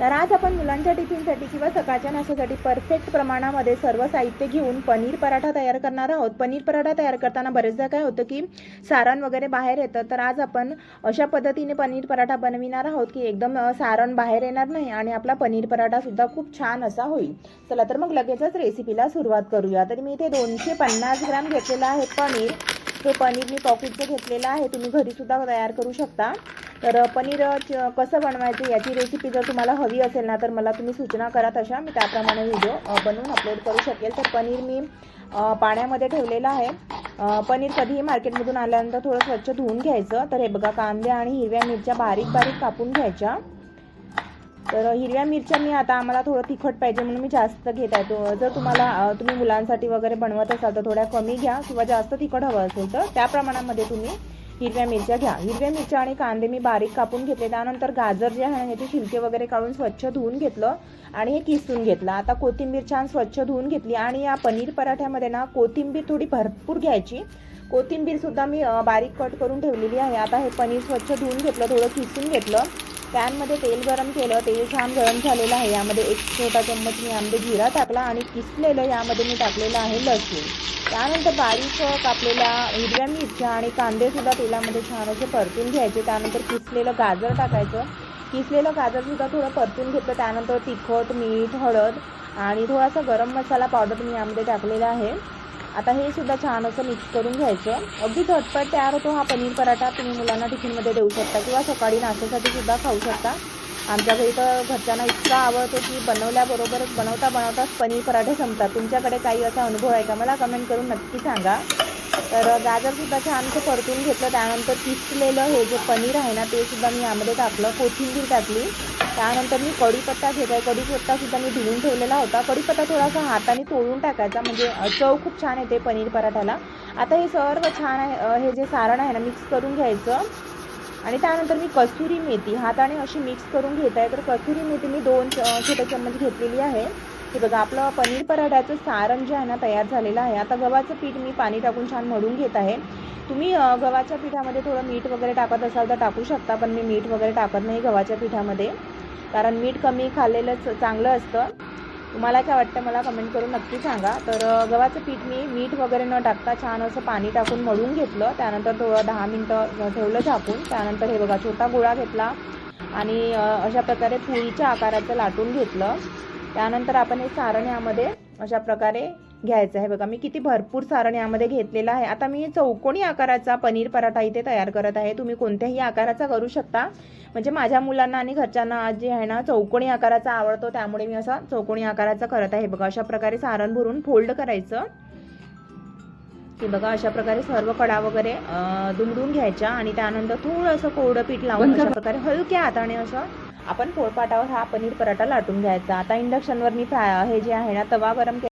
तर आज आपण मुलांच्या टिफिनसाठी किंवा सकाळच्या नाश्त्यासाठी परफेक्ट प्रमाणामध्ये सर्व साहित्य घेऊन पनीर पराठा तयार करणार आहोत. पनीर पराठा तयार करताना बरेचदा काय होतं की सारण वगैरे बाहेर येतं. तर आज आपण अशा पद्धतीने पनीर पराठा बनविणार आहोत की एकदम सारण बाहेर येणार नाही आणि आपला पनीर पराठासुद्धा खूप छान असा होईल. चला तर मग लगेचच रेसिपीला सुरुवात करूया. तर मी इथे दोनशे पन्नास ग्रॅम घेतलेला आहे पनीर. हे पनीर मी पॉकेटचं घेतलेलं आहे. तुम्ही घरीसुद्धा तयार करू शकता. तर पनीर च- कसं बनवायचं याची रेसिपी जर तुम्हाला हवी असेल ना तर मला तुम्ही सूचना करा तशा मी त्याप्रमाणे व्हिडिओ बनवून अपलोड करू शकेल. तर पनीर मी पाण्यामध्ये ठेवलेलं आहे. पनीर कधीही मार्केटमधून आल्यानंतर थोडं स्वच्छ धुवून घ्यायचं. तर हे बघा कांदे आणि हिरव्या मिरच्या बारीक बारीक कापून घ्यायच्या. तर हिरव्या मिरच्या मी आता आम्हाला थोडं तिखट पाहिजे म्हणून मी जास्त घेत आहे. जर तुम्हाला तुम्ही मुलांसाठी वगैरे बनवत असाल तर थोड्या कमी घ्या किंवा जास्त तिखट हवं असेल तर त्या प्रमाणामध्ये तुम्ही हिरव्या मिरच्या घ्या. हिरव्या मिरच्या आणि कांदे मी बारीक कापून घेतले. त्यानंतर गाजर जे आहे ना ह्याचे वगैरे काढून स्वच्छ धुवून घेतलं आणि हे किसून घेतलं. आता कोथिंबीर छान स्वच्छ धुवून घेतली आणि या पनीर पराठ्यामध्ये ना कोथिंबीर थोडी भरपूर घ्यायची. कोथिंबीरसुद्धा मी बारीक कट करून ठेवलेली आहे. आता हे पनीर स्वच्छ धुवून घेतलं थोडं किसून घेतलं. पॅनमध्ये तेल गरम केलं तेल छान गरम झालेलं आहे. यामध्ये एक छोटा चम्मच मी यामध्ये जिरा टाकला आणि किसलेलं यामध्ये मी टाकलेलं आहे लसूण. त्यानंतर बारीक कापलेल्या हिरव्या मिरच्या आणि कांदेसुद्धा तेलामध्ये छान असे परतून घ्यायचे. त्यानंतर किसलेलं गाजर टाकायचं. किसलेलं गाजरसुद्धा थोडं परतून घेतलं. त्यानंतर तिखट मीठ हळद आणि थोडासा गरम मसाला पावडर मी यामध्ये टाकलेला आहे. आता हे सुद्धा छान असं मिक्स करून घ्यायचं. अगदी झटपट तयार होतो हा पनीर पराठा. तुम्ही मुलांना टिफिनमध्ये देऊ शकता किंवा सकाळी नाश्त्यासाठी सुद्धा खाऊ शकता. आमच्या घरी तर घरच्यांना इतका आवडतो की बनवल्याबरोबरच बनवता बनवताच पनीर पराठे संपतात. तुमच्याकडे काही असा अनुभव आहे का? मला कमेंट करून नक्की सांगा. तर गाजरसुद्धा छान असं परतून घेतलं. त्यानंतर किसलेलं हे जे पनीर आहे ना ते सुद्धा मी यामध्ये टाकलं. कोथिंबीर टाकली. त्यानंतर मी कढीपत्ता घेत आहे कढीपत्तासुद्धा मी धुवून ठेवलेला होता. कढीपत्ता थोडासा हाताने तोडून टाकायचा. म्हणजे चव खूप छान येते पनीर पराठ्याला आता हे सर्व छान आहे. हे जे सारण आहे ना मिक्स करून घ्यायचं. आणि त्यानंतर मी कसुरी मेथी हाताने अशी मिक्स करून घेत आहे. तर कसुरी मेथी मी दोन छोटे चम्मच घेतलेली आहे. हे बघा आपलं पनीर पराठ्याचं सारण जे आहे ना तयार झालेलं आहे. आता गव्हाचं पीठ मी पाणी टाकून छान मळून घेत आहे. तुम्ही गव्हाच्या पिठामध्ये थोडं मीठ वगैरे टाकत असाल तर टाकू शकता. पण मी मीठ वगैरे टाकत नाही गव्हाच्या पिठामध्ये. कारण मीठ कमी खाल्लेलंच चांगलं असतं. तुम्हाला काय वाटतं मला कमेंट करून नक्की सांगा. तर गव्हाचं पीठ मी मीठ वगैरे न टाकता छान असं पाणी टाकून मळून घेतलं. त्यानंतर थोडं दहा मिनटं ठेवलं झाकून. त्यानंतर हे बघा छोटा गोळा घेतला. आणि अशा प्रकारे पोळीच्या आकाराचं लाटून घेतलं. त्यानंतर आपण हे सारण यामध्ये अशा प्रकारे घ्यायचं आहे. बघा मी किती भरपूर सारण यामध्ये घेतलेलं आहे. आता मी चौकोनी आकाराचा पनीर पराठा इथे तयार करत आहे. तुम्ही कोणत्याही आकाराचा करू शकता. म्हणजे माझ्या मुलांना आणि घरच्यांना जे आहे ना चौकोनी आकाराचा आवडतो त्यामुळे मी असा चौकोनी आकाराचा करत आहे. बघा अशा प्रकारे सारण भरून फोल्ड करायचं. हे बघा अशा प्रकारे सर्व कडा वगैरे दुमडून घ्यायच्या आणि त्यानंतर थोडंसं कोरडं पीठ लावून अशा प्रकारे हलक्या हाताने असं आपण पोळपाटावर हा पनीर पराठा लाटून घ्यायचा. आता इंडक्शनवर मी हे जे आहे ना तवा गरम